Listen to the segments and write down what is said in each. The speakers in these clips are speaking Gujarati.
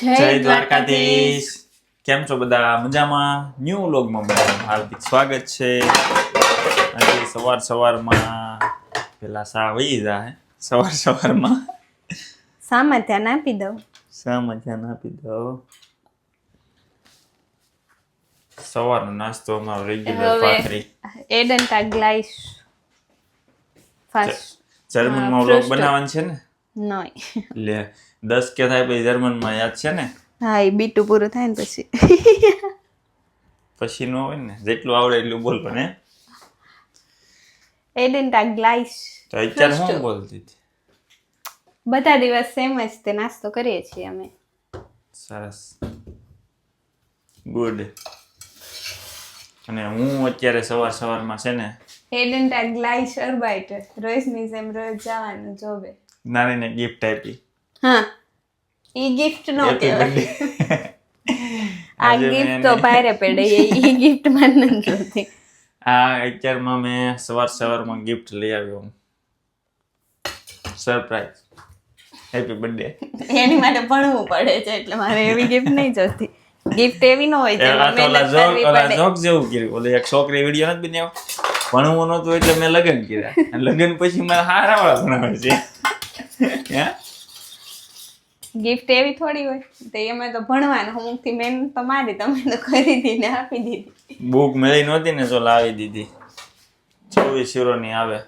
જય દ્વારકાધીશ. કેમ છો બધા? મજામાં? ન્યૂ વ્લોગમાં બધાનું હાર્દિક સ્વાગત છે. આજે સવાર સવારમાં પેલા સા વહી જાય સવાર સવારમાં. સામાં ધ્યાન આપી દઉં. સામાં ધ્યાન આપી દઉં સવારનો નાસ્તો અમારો રેગ્યુલર ભાખરી. એડન્ટા ગ્લાઇસ ફાસ્ટ જર્મનમાં વ્લોગ બનાવવાનું છે ને? નોય લે દસ કે થાય પછી જર્મનમાં યાદ છે ને? હા એ બીટું પૂરું થાય ને પછી. પછી ન હોય ને જેટલું આવડે એટલું બોલ પણ હે? એડન્ટા ગ્લાઇસ તો અત્યારે શું બોલતી હતી? બધા દિવસ સેમ જ તે નાસ્તો કરીએ છીએ અમે. સરસ. ગુડ અને હું અત્યારે સવાર સવારમાં છે ને એડેન્ટા ગ્લાઇસ અર્બાઇટર રોજની જેમ રોજ જવાનું જોબે નાનીને ગિફ્ટ આપી. હા. ઈ ગિફ્ટ નો કહેવાય. આ ગિફ્ટ તો પાયરે પડે ઈ ગિફ્ટમાં નથી જોતી. આ અત્યારમાં મેં સવાર સવારમાં ગિફ્ટ લઈ આવ્યો સરપ્રાઈઝ હેપી બર્થડે એની માટે ભણવું પડે છે એટલે મારે એવી ગિફ્ટ નહીં જોતી. ગિફ્ટ એવી ન હોય તો ઓલા જોક ઓલા જોક જેવું કર્યું. ઓલી એક છોકરી વીડિયો નથી બનાવ્યો ભણવું નહોતું એટલે મેં લગ્ન કર્યા. અને લગ્ન પછી મારા હારા વાળા ભણાવે છે. ગિફ્ટ એવી થોડી હોય તો એમાં તો ભણવાનું અમુકથી મેન તો મારી તમે તો ખરીદી ને આપી દીધી. બુક મળી નહોતી ને જો લાવી દીધી. ચોવીસ યુરોની આવે.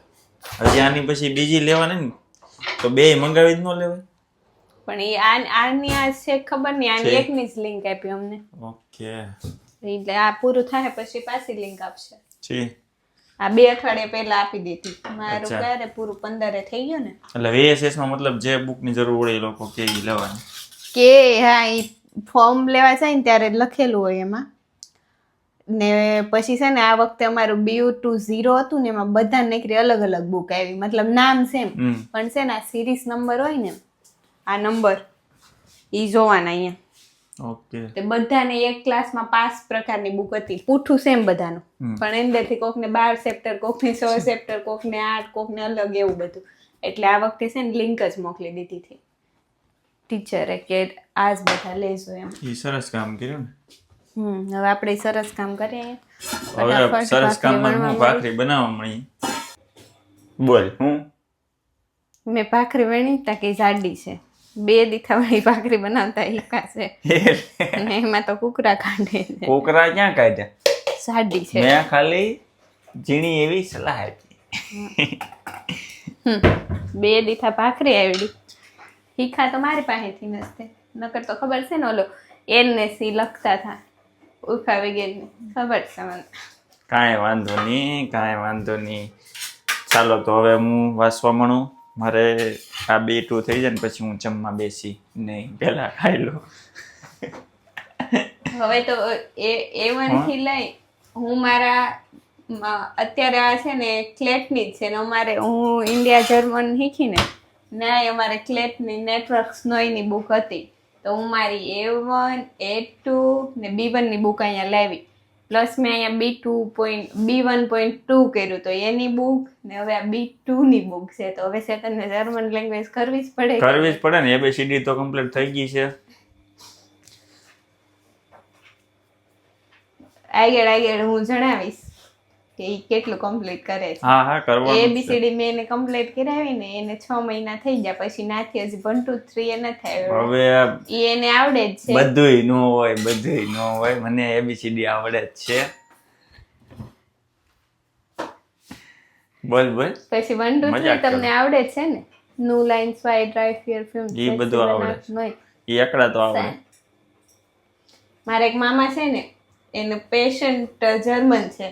હજી આની પછી બીજી લેવાની ને? તો બે મંગાવી જ ન લેવાય? પણ એ આ આની આ છે ખબર નહીં આની. એકની જ લિંક આપી અમને. ઓકે એટલે આ પૂરું થાય પછી પાછી લિંક આપશે. છી આ બે અઠવાડિયા પહેલા આપી દીધી. મારું. ક્યારે પૂરું? પંદરે થઈ ગયું ને? એટલે વીએસએસમાં મતલબ જે બુકની જરૂર હોય એ લોકો કે ઈ લેવાની. કે હા એ ફોર્મ લેવા જાય ને ત્યારે લખેલું હોય એમાં. ને પછી છે ને આ વખતે અમારું બીયુ ટુ ઝીરો હતું ને એમાં બધા નીકળી અલગ અલગ બુક આવી. મતલબ નામ સેમ. પણ છે ને આ સિરીઝ નંબર હોય ને આ નંબર એ જોવાના અહીંયા. ઓકે. તે બધાને એક ક્લાસમાં પાંચ પ્રકારની બુક હતી. પૂઠું સેમ બધાનું. પણ અંદરથી કોકને બાર ચેપ્ટર કોકને સો ચેપ્ટર કોકને આઠ કોકને અલગ એવું બધું. એટલે આ વખતે છે ને લિંક જ મોકલી દીધી હતી. ટીચરે કે આ જ બધા લેજો એમ. એ સરસ કામ કર્યું ને. હમ હવે આપણે સરસ કામ કરીએ. હવે સરસ કામમાં હું ભાખરી બનાવવા મળી બોલ હું? મેં ભાખરી વણી તા કે જાડી છે? બે દીથાવાળી ભાખરી બનાવતા ઈકા છે. અને એમાં તો કુકરા કાઢે છે. કોકરા ક્યાં કાઢ્યા સાડી છે. મેં ખાલી ઝીણી એવી સલાહ આપી. બે દીથા ભાખરી આવડી. હીખા તો મારી પાસેથી નસ્તે નકર તો ખબર છે ને ઓલો એલ ને સી લખતા હતા. ઉખા વગેરે ખબર છે મને. કાંઈ વાંધો નહીં કાંઈ વાંધો નહીં. ચાલો તો હવે હું વાંચવા મળું મારે આ બે ટુ થઈ જાય ને પછી હું જમવા બેસી નહીં પહેલા ખાઈ લઉં હવે તો એ એ થી લઈ હું મારા અત્યારે આ છે ને ક્લેટની જ છે ને અમારે હું ઇન્ડિયા જર્મન શીખીને ના અમારે ક્લેટની નેટવર્ક્સ નોયની બુક હતી. તો હું મારી એ વન એ ટુ ને બી વનની બુક અહીંયા લાવી. પ્લસ મેં અહીંયા B two point B one point two કર્યું તો એની બુક ને હવે આ બી ટુની બુક છે તો હવે સેકન્ડને જર્મન લેંગ્વેજ કરવી જ પડે. કરવી જ પડે ને એબીસીડી તો કમ્પ્લીટ થઈ ગઈ છે. આગળ આગળ હું જણાવીશ. કે એ કેટલું કમ્પ્લીટ કરે છે. હા હા કરવાનું. એબીસીડી મેં એને કમ્પ્લીટ કરાવી ને એને છ મહિના થઈ ગયા પછી નાથી હજી વન ટુ થ્રી એ નથી આવ્યો હવે એને આવડે જ છે. બધુંય નો હોય બધુંય નો હોય. મને એબીસીડી આવડે જ છે. બોલ બોલ. પછી વન ટુ થ્રી. તમને આવડે છે ને? No lines why drive fear film ઈ બધું આવડે. એ એકડા તો આવડે. મારા એક મામા છે ને એનું પેશન્ટ જર્મન છે.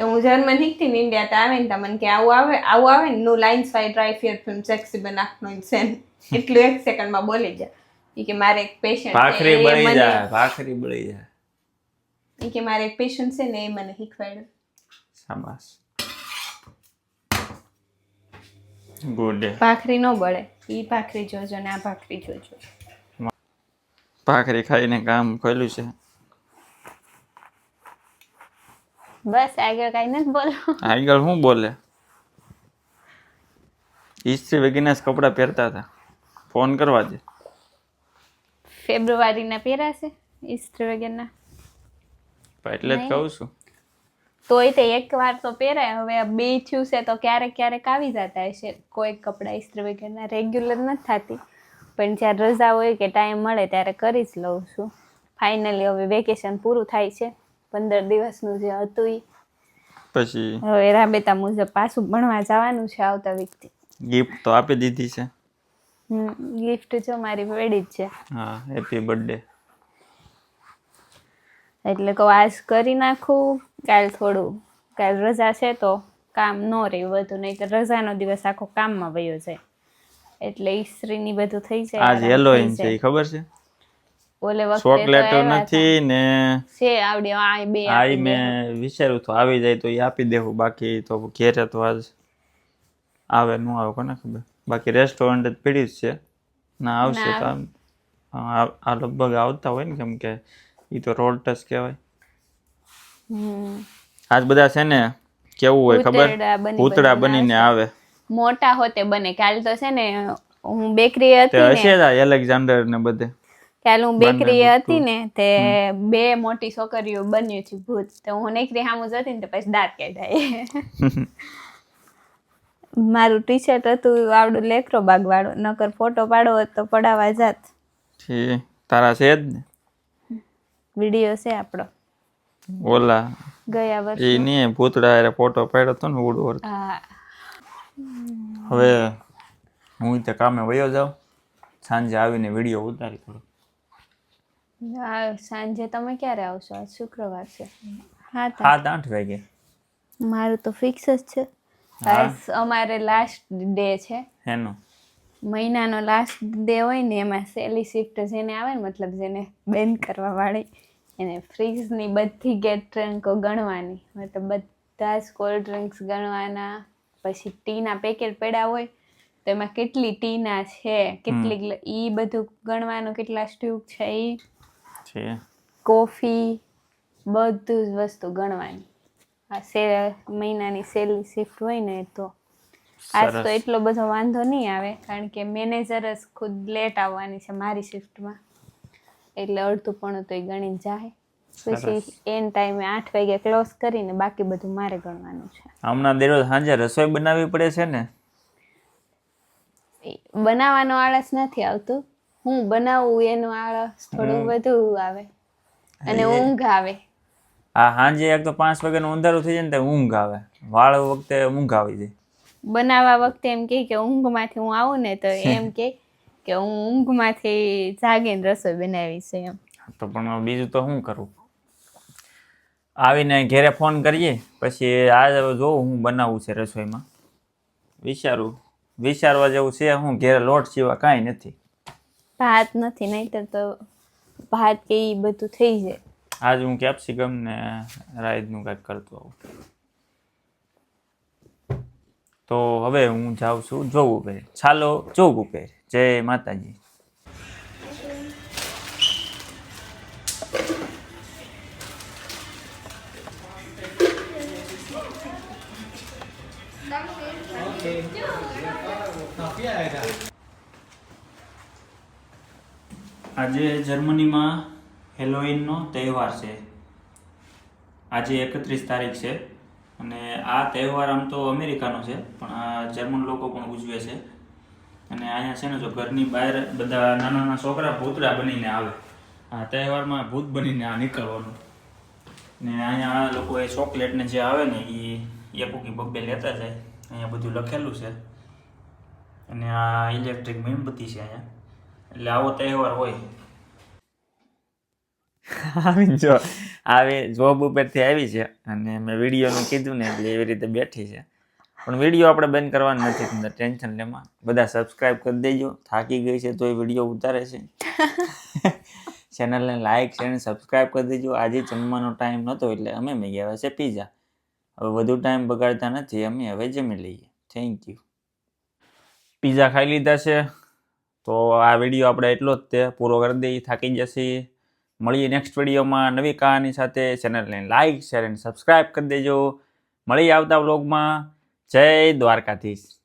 તો હું જર્મન શીખતી ને ઇન્ડિયા તો આવે ને તો મને કે આવું આવે આવું આવે ને no lines why dry fear film sexy બનાખનો insane એટલું એક સેકન્ડમાં બોલી જાય કે મારે એક પેશન્ટ ભાખરી બળી જાય ભાખરી બળી જાય. કે મારે એક પેશન્ટ છે ને એ મને શીખવાડ્યું. શાબાશ. ગુડ ભાખરી ન બળે ઈ ભાખરી જોજો ને આ ભાખરી જોજો. ભાખરી ખાઈને કામ ખોલ્યું છે. બસ આગળ કઈ નથી બોલો આગળ શું બોલે? ઇસ્ત્રી વગીના કપડાં પહેરતા હતા. ફોન કરવા દે. ફેબ્રુઆરીના પહેરાશે ઈસ્ત્રી વગેરેના પણ એટલે જ કહું છું. તોય તે એક વાર તો પહેરાય. હવે બે થયું છે તો ક્યારેક ક્યારેક આવી જતા હશે. કોઈક કપડાં ઇસ્ત્રી વગેરેના રેગ્યુલર નથી થતી. પણ જ્યારે રજા હોય કે ટાઈમ મળે ત્યારે કરી જ લઉં છું. ફાઇનલી હવે વેકેશન પૂરું થાય છે. પંદર દિવસનું જે હતું ઈ. પછી? હવે રાબેતા મુજબ પાછું ભણવા જવાનું છે આવતા વીકથી ગિફ્ટ તો આપી દીધી છે. ગિફ્ટ જો મારી વેડી જ છે. હા હેપી બર્થડે એટલે કહું આજ કરી નાખું કાલ થોડું કાલ રજા છે તો કામ ન રહ્યું વધુ નહીં તો રજાનો દિવસ આખો કામમાં વયો જાય. એટલે ઈસ્ત્રીની બધું થઈ જાય આજ હેલોઈન છે એ ખબર છે? ઓલે વખતે ચોકલેટ નથી ને. છે આવડે આ બે આઈ મે વિચારું તો આવી જાય તો એ આપી દેવું બાકી તો ઘેરે તો આજ આવે નું આવે કોને ખબર? બાકી રેસ્ટોરન્ટ જ પીડી છે. ના આવશે તો આ લગભગ આવતા હોય ને કેમ કે એ તો રોડ ટચ કહેવાય. આજ બધા છે ને કેવું હોય ખબર? ભૂતળા બનીને આવે. મોટા હોતે બને કાલ તો છે ને હું બેકરી હતી ને. હશે એલેક્ઝાન્ડર ને બધે. કાલ હું બેકરી હતી ને તે બે મોટી છોકરીઓ બન્યું છે ભૂત. તો હું નેકરી સામું જતી ને તો પછી દાંત કાઢાય. મારું ટી શર્ટ હતું આવડું લેકરો બાગ વાળું નકર ફોટો પાડો તો પડાવવા જાત. તારા છે જ ને? વીડિયો છે આપણો ઓલા ગયા વર્ષે. એ નહીં ભૂતડા એટલે ફોટો પાડ્યો હતો ને ઉડ હા. હવે હું તે કામે વયો જાઉં. સાંજે આવીને વીડિયો ઉતારી થોડો હા, સાંજે તમે ક્યારે આવશો? આજ શુક્રવાર છે. હા. સાત આઠ વાગે. મારું તો ફિક્સ જ છે. બસ અમારે લાસ્ટ ડે છે. એનો મહિનાનો લાસ્ટ ડે હોય ને એમાં સેલી શિફ્ટ જેને આવે ને મતલબ જેને બેન કરવા વાળી એને ફ્રીજની બધી ગેટ ડ્રિંકો ગણવાની. મતલબ બધા જ કોલ્ડ ડ્રિંક્સ ગણવાના પછી ટીના પેકેટ પડ્યા હોય તો એમાં કેટલી ટીના છે કેટલી એ બધું ગણવાનું કેટલા સ્ટ્યુક છે એ છે. કોફી બધું જ વસ્તુ ગણવાની. આ સે મહિનાની સેલની શિફ્ટ હોય ને તો. આજ તો એટલો બધો વાંધો નહીં આવે કારણ કે મેનેજર જ ખુદ લેટ આવવાની છે મારી શિફ્ટમાં એટલે અડધું પણ તો એ ગણીને જાય. પછી એન ટાઈમે આઠ વાગે ક્લોઝ કરીને બાકી બધું મારે ગણવાનું છે. હમણાં દરરોજ સાંજે રસોઈ બનાવવી પડે છે ને? બનાવવાનો આળસ નથી આવતું. હું બનાવું એનો આળસ થોડું વધુ આવે. અને ઊંઘ આવે. આ સાંજે એક તો પાંચ વાગ્યાનું અંધારું થઈ જાય ને ઊંઘ આવે. વાળ વખતે ઊંઘ આવી જાય. બનાવવા વખતે એમ કહે કે ઊંઘમાંથી હું આવું ને તો એમ કે કે હું ઊંઘમાંથી જાગીને રસોઈ બનાવી છે એમ તો પણ બીજું તો શું કરું? આવીને ઘેરે ફોન કરીએ પછી આજ જોઉં હું બનાવવું છે રસોઈમાં. વિચારું. વિચારવા જેવું છે હું ઘેરે લોટ સિવાય કાંઈ નથી. ભાત નથી, નહીતર તો ભાત કે એ બધું થઈ જાય. આજ હું કેપ્સિકમ ને રાઈસનું કાંઈક કરતો આવું. તો હવે હું જાઉં છું જોવું ઉપર ચાલો, જોવું ઉપર જય માતાજી. આજે જર્મનીમાં હેલોઈનનો તહેવાર છે. આજે એકત્રીસ તારીખ છે અને આ તહેવાર આમ તો અમેરિકાનો છે, પણ આ જર્મન લોકો પણ ઉજવે છે. અને અહીંયા છે ને જો ઘરની બહાર બધા નાના નાના છોકરા ભૂતળા બનીને આવે, આ તહેવારમાં ભૂત બનીને આ નીકળવાનું. ને અહીંયા આ લોકો એ ચોકલેટને જે આવે ને એ એકુકી બબ્બે લેતા જાય, અહીંયા બધું લખેલું છે. અને આ ઇલેક્ટ્રિક મીણબત્તી છે અહીંયા. એટલે આવો તહેવાર હોય. આવી જો આવે જોબ ઉપરથી આવી છે અને મેં વિડીયોનું કીધું ને એટલે એવી રીતે બેઠી છે. પણ વીડિયો આપણે બંધ કરવાનો નથી તમને ટેન્શન લેમાં બધા સબસ્ક્રાઇબ કરી દેજો થાકી ગઈ છે તો એ વીડિયો ઉતારે છે. ચેનલને લાઇક શેર અને સબસ્ક્રાઇબ કરી દેજો. આજે જમવાનો ટાઈમ નહોતો એટલે અમે મેં ગયા છે પીઝા હવે વધુ ટાઈમ બગાડતા નથી અમે હવે જમી લઈએ. થેન્ક યુ પીઝા ખાઈ લીધા છે. તો આ વીડિયો આપણે એટલો જ તે પૂરો કરી દઈએ. થાકી જશે. મળીએ નેક્સ્ટ વિડીયોમાં નવી કહાની સાથે. ચેનલને લાઇક શેર અને સબસ્ક્રાઈબ કરી દેજો. મળીએ આવતા વ્લોગમાં જય દ્વારકાધીશ.